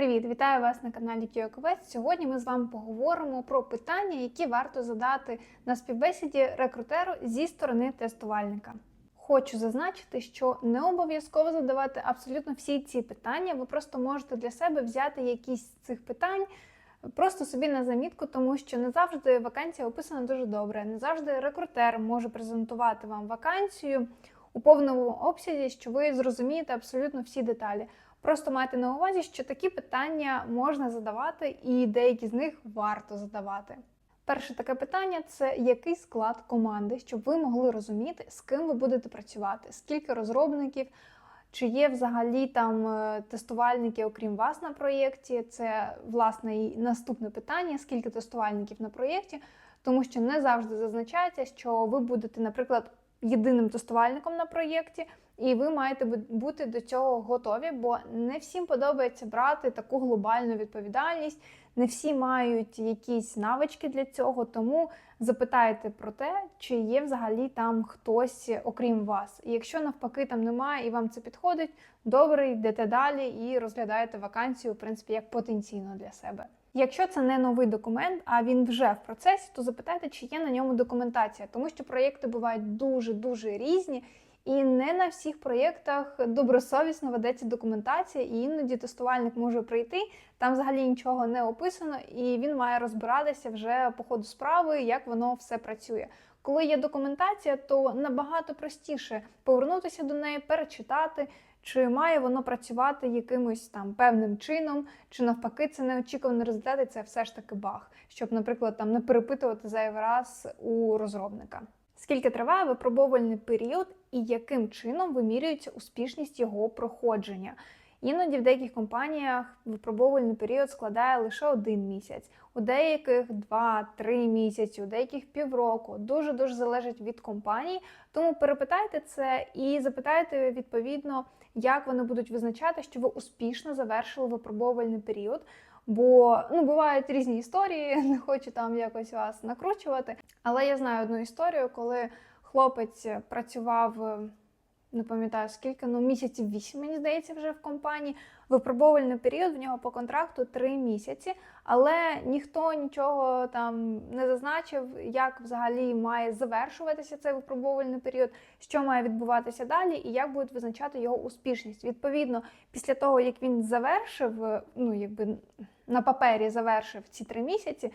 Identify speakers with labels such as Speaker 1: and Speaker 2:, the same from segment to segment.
Speaker 1: Привіт, вітаю вас на каналі QQVest. Сьогодні ми з вами поговоримо про питання, які варто задати на співбесіді рекрутеру зі сторони тестувальника. Хочу зазначити, що не обов'язково задавати абсолютно всі ці питання. Ви просто можете для себе взяти якісь з цих питань. Просто собі на замітку, тому що не завжди вакансія описана дуже добре. Не завжди рекрутер може презентувати вам вакансію у повному обсязі, що ви зрозумієте абсолютно всі деталі. Просто майте на увазі, що такі питання можна задавати, і деякі з них варто задавати. Перше таке питання це який склад команди, щоб ви могли розуміти, з ким ви будете працювати, скільки розробників, чи є взагалі там е, тестувальники, окрім вас на проєкті. Це власне і наступне питання: скільки тестувальників на проєкті, тому що не завжди зазначається, що ви будете, наприклад, єдиним тестувальником на проєкті, і ви маєте бути до цього готові, бо не всім подобається брати таку глобальну відповідальність. Не всі мають якісь навички для цього, тому запитайте про те, чи є взагалі там хтось, окрім вас. І якщо навпаки там немає і вам це підходить, добре, йдете далі і розглядаєте вакансію, в принципі, як потенційно для себе. Якщо це не новий документ, а він вже в процесі, то запитайте, чи є на ньому документація, тому що проєкти бувають дуже дуже різні. І не на всіх проєктах добросовісно ведеться документація, і іноді тестувальник може прийти, там взагалі нічого не описано, і він має розбиратися вже по ходу справи, як воно все працює. Коли є документація, то набагато простіше повернутися до неї, перечитати, чи має воно працювати якимось там певним чином, чи навпаки, це неочікуваний результат, і це все ж таки баг, щоб, наприклад, там не перепитувати зайвий раз у розробника. Скільки триває випробовувальний період і яким чином вимірюється успішність його проходження? Іноді в деяких компаніях випробовувальний період складає лише один місяць, у деяких 2-3 місяці, у деяких півроку. Дуже дуже залежить від компанії. Тому перепитайте це і запитайте відповідно, як вони будуть визначати, що ви успішно завершили випробовувальний період. Бо ну бувають різні історії, не хочу там якось вас накручувати. Але я знаю одну історію, коли хлопець працював, е, не пам'ятаю скільки, ну місяців вісім, мені здається, вже в компанії. Випробовувальний період в нього по контракту три місяці, але ніхто нічого там не зазначив, як взагалі має завершуватися цей випробовувальний період, що має відбуватися далі, і як будуть визначати його успішність. Відповідно, після того як він завершив, ну якби на папері завершив ці три місяці.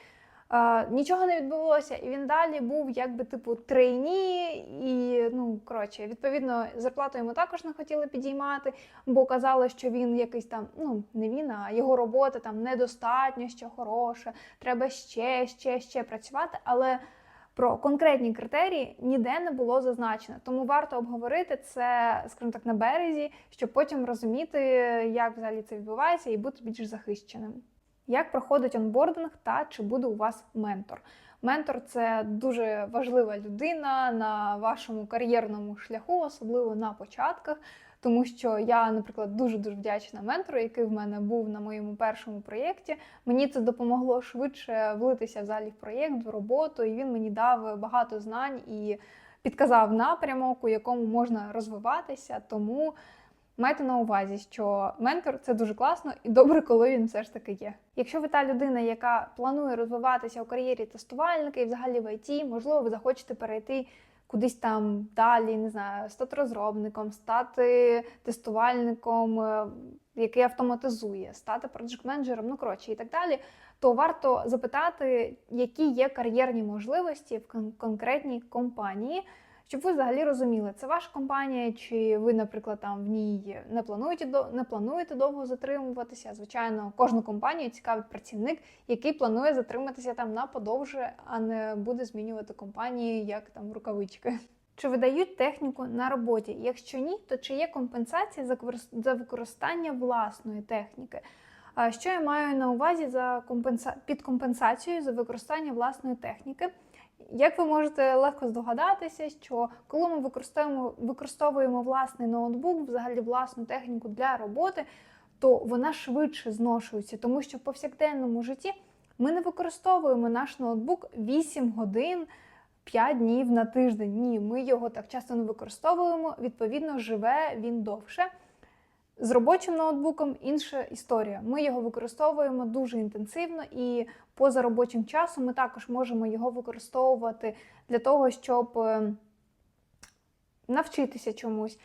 Speaker 1: Uh, нічого не відбулося, і він далі був якби типу трейні, і ну коротше, відповідно, зарплату йому також не хотіли підіймати, бо казали, що він якийсь там, ну не він, а його робота там недостатньо, що хороше, треба ще, ще, ще працювати. Але про конкретні критерії ніде не було зазначено. Тому варто обговорити це, скажімо так, на березі, щоб потім розуміти, як взагалі це відбувається, і бути більш захищеним. Як проходить онбординг та чи буде у вас ментор? Ментор це дуже важлива людина на вашому кар'єрному шляху, особливо на початках. Тому що я, наприклад, дуже дуже вдячна ментору, який в мене був на моєму першому проєкті. Мені це допомогло швидше влитися взагалі в проєкт, в роботу, і він мені дав багато знань і підказав напрямок, у якому можна розвиватися. Тому Майте на увазі, що ментор це дуже класно і добре, коли він все ж таки є. Якщо ви та людина, яка планує розвиватися у кар'єрі тестувальника і взагалі в ІТ, можливо, ви захочете перейти кудись там далі, не знаю, стати розробником, стати тестувальником, е, який автоматизує, стати проджект-менеджером, ну коротше і так далі. То варто запитати, які є кар'єрні можливості в конкретній компанії щоб ви взагалі розуміли, це ваша компанія, чи ви, наприклад, там в ній не плануєте не плануєте довго затримуватися. Звичайно, кожну компанію цікавить працівник, який планує затриматися там на подовше, а не буде змінювати компанії як там рукавички. Чи видають техніку на роботі? Якщо ні, то чи є компенсація за використання власної техніки? Що я маю на увазі за компенса... під компенсацією за використання власної техніки? Як ви можете легко здогадатися, що коли ми використовуємо використовуємо власний ноутбук, взагалі власну техніку для роботи, то вона швидше зношується, тому що в повсякденному житті ми не використовуємо наш ноутбук 8 годин 5 днів на тиждень. Ні, ми його так часто не використовуємо, відповідно, живе він довше. З робочим ноутбуком інша історія. Ми його використовуємо дуже інтенсивно і поза робочим часом ми також можемо його використовувати для того, щоб е, навчитися чомусь,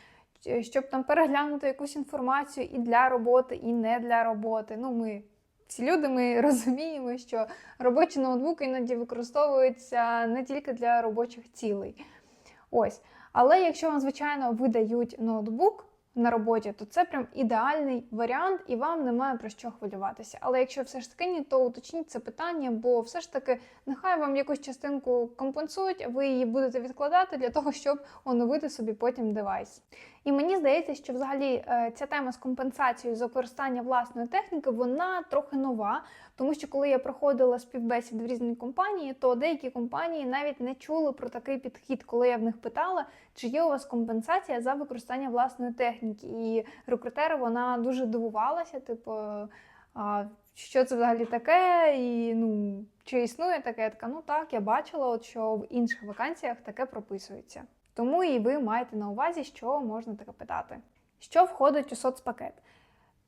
Speaker 1: щоб там переглянути якусь інформацію і для роботи, і не для роботи. Ну, ми всі люди ми розуміємо, що робочі ноутбуки іноді використовуються не тільки для робочих цілей. Ось. Але якщо вам, звичайно, видають ноутбук на роботі, то це прям ідеальний варіант, і вам немає про що хвилюватися. Але якщо все ж таки ні, то уточніть це питання, бо все ж таки нехай вам якусь частинку компенсують, а ви її будете відкладати для того, щоб оновити собі потім девайс. І мені здається, що взагалі е, ця тема з компенсацією за використання власної техніки вона трохи нова, тому що коли я проходила співбесід в різні компанії, то деякі компанії навіть не чули про такий підхід, коли я в них питала, чи є у вас компенсація за використання власної техніки. І рекрутери вона дуже дивувалася, типу, а, що це взагалі таке, і ну чи існує таке? Я така, ну так, я бачила, от що в інших вакансіях таке прописується. Тому і ви маєте на увазі, що можна таке питати. Що входить у соцпакет?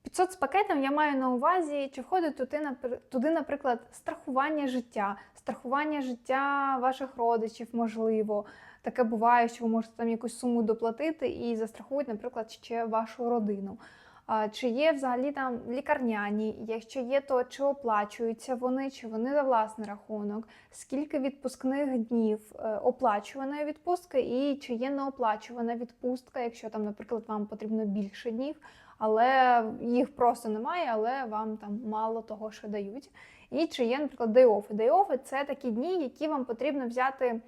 Speaker 1: Під соцпакетом я маю на увазі, чи входить туди, напр- туди, наприклад, страхування життя, страхування життя ваших родичів, можливо. Таке буває, що ви можете там якусь суму доплатити і застрахують, наприклад, ще вашу родину. Чи є взагалі там лікарняні? Якщо є, то чи оплачуються вони, чи вони за власний рахунок? Скільки відпускних днів е, оплачуваної відпустки, і чи є неоплачувана відпустка, якщо там, наприклад, вам потрібно більше днів, але їх просто немає, але вам там мало того, що дають. І чи є, наприклад, day-off. Day-off – це такі дні, які вам потрібно взяти.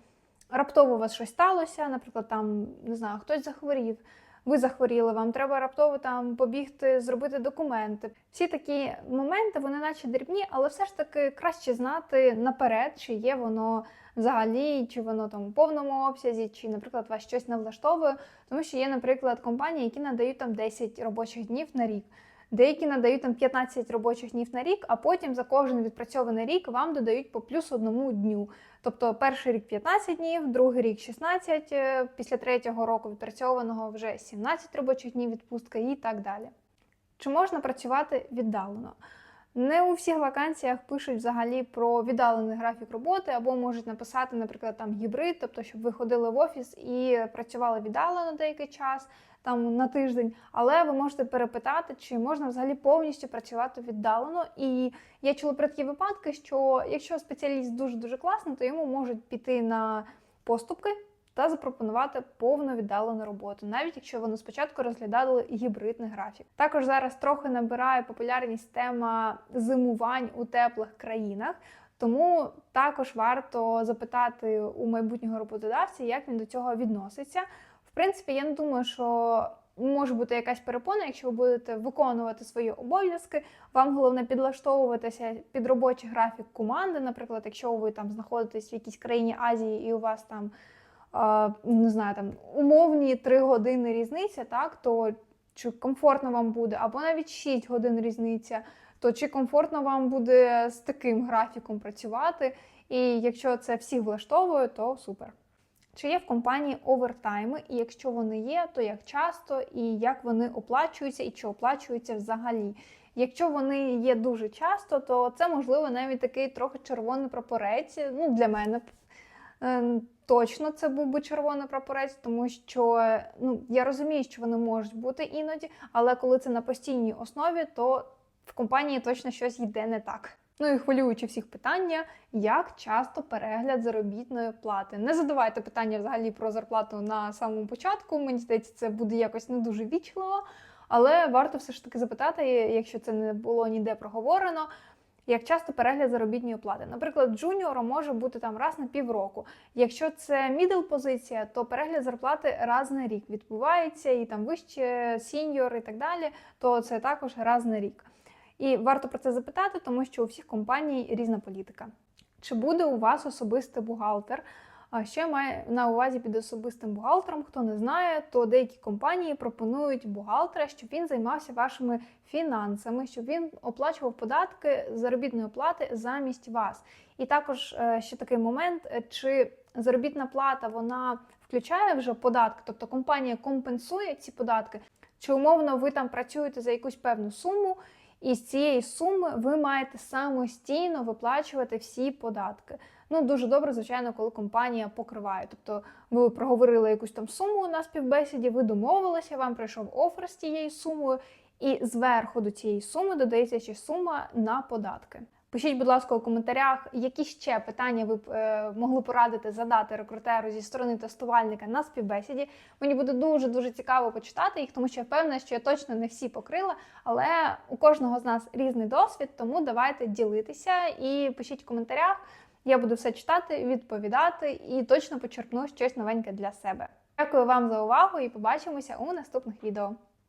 Speaker 1: Раптово у вас щось сталося, наприклад, там не знаю, хтось захворів, ви захворіли, вам треба раптово там побігти, зробити документи. Всі такі моменти, вони наче дрібні, але все ж таки краще знати наперед, чи є воно взагалі, чи воно там у повному обсязі, чи, наприклад, вас щось не влаштовує. Тому що є, наприклад, компанії, які надають там 10 робочих днів на рік. Деякі надають там 15 робочих днів на рік, а потім за кожен відпрацьований рік вам додають по плюс одному дню. Тобто перший рік 15 днів, другий рік 16, е, після третього року відпрацьованого вже 17 робочих днів відпустка і так далі. Чи можна працювати віддалено? Не у всіх вакансіях пишуть взагалі про віддалений графік роботи, або можуть написати, наприклад, там гібрид, тобто, щоб ви ходили в офіс і працювали віддалено деякий час, там на тиждень, але ви можете перепитати, чи можна взагалі повністю працювати віддалено. І я чула про такі випадки, що якщо спеціаліст дуже дуже класний, то йому можуть піти на поступки та запропонувати повну віддалену роботу, навіть якщо вони спочатку розглядали гібридний графік. Також зараз трохи набирає популярність тема зимувань у теплих країнах. Тому також варто запитати у майбутнього роботодавця, як він до цього відноситься. Принципі, я не думаю, що може бути якась перепона, якщо ви будете виконувати свої обов'язки. Вам головне підлаштовуватися під робочий графік команди. Наприклад, якщо ви там знаходитесь в якійсь країні Азії і у вас там не знаю, там умовні 3 години різниця, так то чи комфортно вам буде, або навіть 6 годин різниця, то чи комфортно вам буде з таким графіком працювати? І якщо це всіх влаштовує, то супер. Чи є в компанії овертайми, і якщо вони є, то як часто і як вони оплачуються, і чи оплачуються взагалі? Якщо вони є дуже часто, то це можливо навіть такий трохи червоний прапорець. Ну, для мене е, точно це був би червоний прапорець, тому що ну, я розумію, що вони можуть бути іноді, але коли це на постійній основі, то в компанії точно щось йде не так. Ну і хвилюючи всіх питання, як часто перегляд заробітної плати. Не задавайте питання взагалі про зарплату на самому початку. Мені здається, це буде якось не дуже вічливо, але варто все ж таки запитати, якщо це не було ніде проговорено. Як часто перегляд заробітної плати. Наприклад, джуніору може бути там раз на півроку. Якщо це мідл позиція, то перегляд зарплати раз на рік відбувається, і там вище сіньор і так далі, то це також раз на рік. І варто про це запитати, тому що у всіх компаній різна політика. Чи буде у вас особистий бухгалтер? Що я маю на увазі під особистим бухгалтером? Хто не знає, то деякі компанії пропонують бухгалтера, щоб він займався вашими фінансами, щоб він оплачував податки заробітної плати замість вас. І також е, ще такий момент, е, чи заробітна плата вона включає вже податки, тобто компанія компенсує ці податки. чи умовно ви там працюєте за якусь певну суму, і з цієї суми ви маєте самостійно виплачувати всі податки. Ну, дуже добре, звичайно, коли компанія покриває. Тобто ви проговорили якусь там суму на співбесіді, ви домовилися, вам прийшов офер з тією сумою, і зверху до цієї суми додається ще сума на податки. Пишіть, будь ласка, у коментарях, які ще питання ви б е, могли порадити задати рекрутеру зі сторони тестувальника на співбесіді. Мені буде дуже дуже цікаво почитати їх, тому що я впевнена, що я точно не всі покрила, але у кожного з нас різний досвід, тому давайте ділитися і пишіть в коментарях. Я буду все читати, відповідати і точно почерпну щось новеньке для себе. Дякую вам за увагу і побачимося у наступних відео.